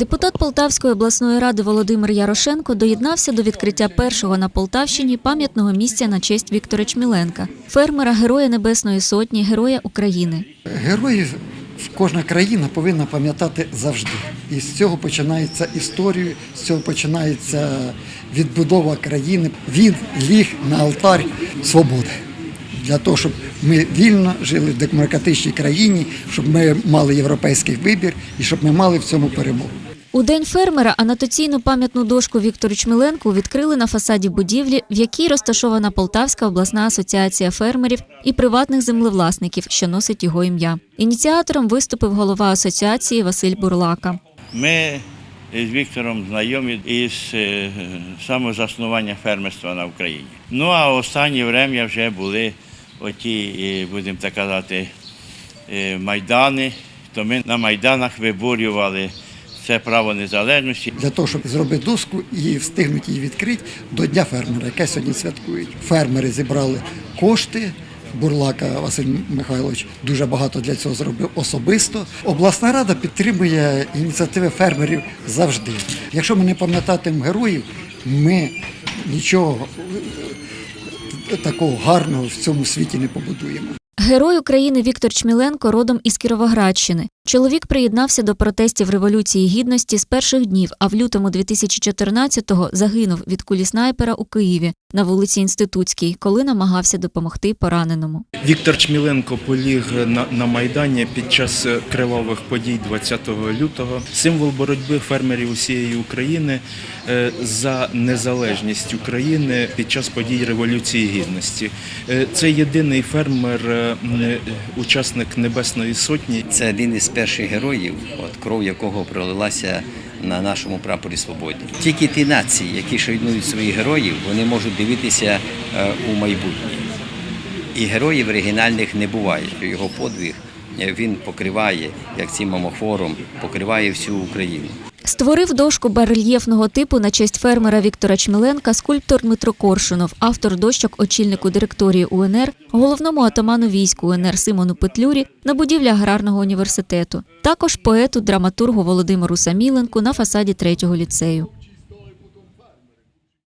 Депутат Полтавської обласної ради Володимир Ярошенко доєднався до відкриття першого на Полтавщині пам'ятного місця на честь Віктора Чміленка, фермера Героя Небесної Сотні, Героя України. Героїв кожна країна повинна пам'ятати завжди. І з цього починається історія, з цього починається відбудова країни. Він ліг на алтарь свободи. Для того, щоб ми вільно жили в демократичній країні, щоб ми мали європейський вибір і щоб ми мали в цьому перемогу. У день фермера анотаційну пам'ятну дошку Віктору Чміленку відкрили на фасаді будівлі, в якій розташована Полтавська обласна асоціація фермерів і приватних землевласників, що носить його ім'я. Ініціатором виступив голова асоціації Василь Бурлака. Ми з Віктором знайомі із е, самого заснування фермерства на Україні. Ну а останнє время вже були оті, е, будемо так казати, е, майдани. То ми на майданах виборювали це право незалежності. для того, щоб зробити доску і встигнути її відкрити до Дня фермера, яке сьогодні святкують. Фермери зібрали кошти. Бурлака Василь Михайлович дуже багато для цього зробив особисто. Обласна рада підтримує ініціативи фермерів завжди. Якщо ми не пам'ятатимемо героїв, ми нічого е, такого гарного в цьому світі не побудуємо. Герой України Віктор Чміленко родом із Кіровоградщини. Чоловік приєднався до протестів Революції Гідності з перших днів, а в лютому 2014-го загинув від кулі снайпера у Києві на вулиці Інститутській, коли намагався допомогти пораненому. Віктор Чміленко поліг на, на Майдані під час е, кривавих подій 20 лютого. Символ боротьби фермерів усієї України е, за незалежність України під час подій Революції Гідності. Е, Це єдиний фермер, учасник Небесної Сотні, Це один із перших героїв, от кров якого пролилася на нашому прапорі свободи. Тільки ті нації, які шанують своїх героїв, вони можуть дивитися е, у майбутнє. І героїв оригінальних не буває. Його подвиг е, він покриває, як цим мамофором, покриває всю Україну. Створив дошку барельєфного типу на честь фермера Віктора Чміленка скульптор Дмитро Коршунов, автор дощок очільнику директорії УНР, головному атаману військ УНР Симону Петлюрі на будівлі аграрного університету. Також поету, драматургу Володимиру Саміленку на фасаді третього ліцею.